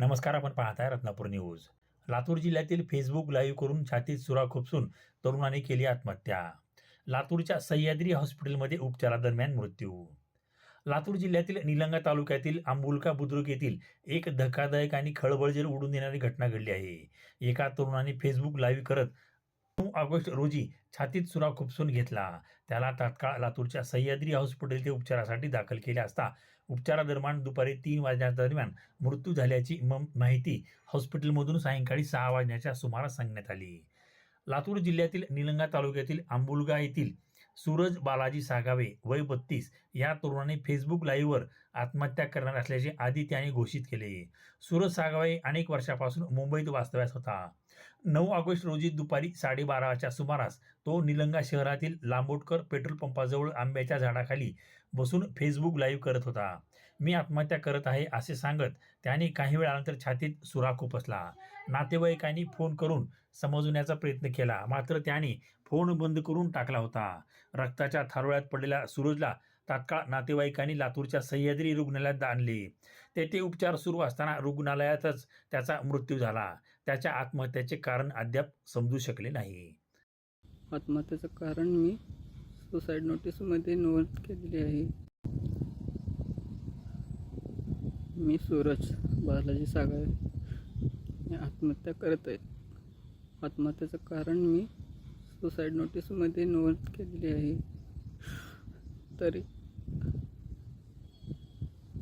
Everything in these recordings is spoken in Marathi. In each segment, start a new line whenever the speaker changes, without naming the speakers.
नमस्कार आपण पाहत आहे रत्नापूर न्यूज. लातूर जिल्ह्यातील फेसबुक लाईव्ह करून छातीत सुरा खुपसून तरुणाने केली आत्महत्या. लातूरच्या सह्याद्री हॉस्पिटलमध्ये उपचारादरम्यान मृत्यू. लातूर जिल्ह्यातील निलंगा तालुक्यातील आंबुलका बुद्रुक येथील एक धक्कादायक आणि खळबळजर उडून देणारी घटना घडली आहे. एका तरुणाने फेसबुक लाईव्ह करत नऊ ऑगस्ट रोजी छातीत सुरा खुपसून घेतला. त्याला तात्काळ लातूरच्या सह्याद्री हॉस्पिटल ते उपचारासाठी दाखल केले असता उपचारादरम्यान दुपारी तीन वाजण्याच्या दरम्यान मृत्यू झाल्याची माहिती हॉस्पिटलमधून सायंकाळी सहा वाजण्याच्या सुमारास सांगण्यात आली. लातूर जिल्ह्यातील निलंगा तालुक्यातील आंबुलगा येथील सूरज बालाजी सागावे वय बत्तीस या तरुणाने फेसबुक लाईव्हवर आत्महत्या करणार असल्याचे आधी त्याने घोषित केले. सूरज सागावे अनेक वर्षापासून मुंबईत वास्तव्यास होता. नऊ ऑगस्ट रोजी दुपारी साडेबाराच्या सुमारास तो निलंगा शहरातील लांबोटकर पेट्रोल पंपाजवळ आंब्याच्या झाडाखाली बसून फेसबुक लाईव्ह करत होता. मी आत्महत्या करत आहे असे सांगत त्याने काही वेळानंतर छातीत सुरा खुपसला नातेवाईकांनी फोन करून समजवण्याचा प्रयत्न केला. मात्र त्याने फोन बंद करून टाकला होता. रक्ताच्या थारोळ्यात पडलेल्या सूरजला तात्काळ नातेवाईकांनी लातूरच्या सह्याद्री रुग्णालयात आणले. तेथे उपचार सुरू असताना रुग्णालयातच त्याचा मृत्यू झाला. त्याच्या आत्महत्येचे कारण अद्याप समजू शकले नाही.
आत्महत्येचं कारण मी सुसाईड नोटीसमध्ये नोंद केलेली आहे. मी सूरज बालाजी सागर मी आत्महत्या करत आहे आत्महत्येचं कारण मी सुसाईड नोटीसमध्ये नोंद केलेली आहे. तरी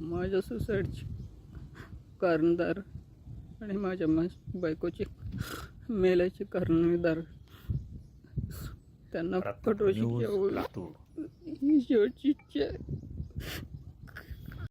माझ्या सुसाईडची कारणदार आणि माझ्या मा बायकोची मेल्याचे कारणदार त्यांना ही शेवटची इच्छा